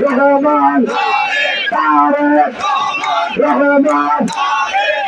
রহমান তারেক রহমান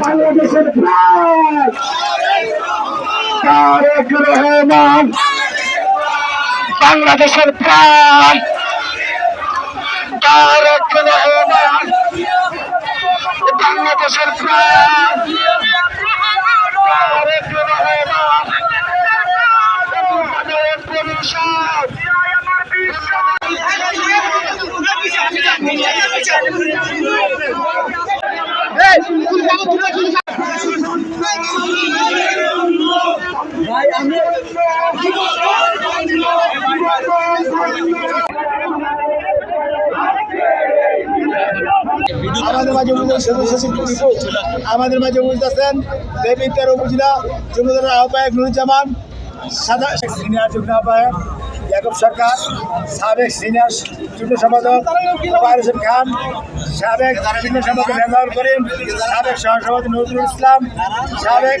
বাংলাদেশের প্রাণ তারেক রহমান বাংলাদেশের প্রাণ তারেক রহমান বাংলাদেশের প্রাণ তারেক রহমান বাংলাদেশ পরিষদ আমাদের মাঝে আমাদের মাঝে উপস্থিত আছেন দেবিদ্যার উপজেলা জমিদার আহ্বায়ক নুরুজ্জামান সাদা আহ্বায়ক ইয়াকুব সরকার, সাবেক সিনিয়র যুগ্ম সম্পাদক ওবায়র হোসেন খান, সাবেক যুগ্ম সম্পাদক রেজাউল করিম, সাবেক সহসভাপতি নজরুল ইসলাম, সাবেক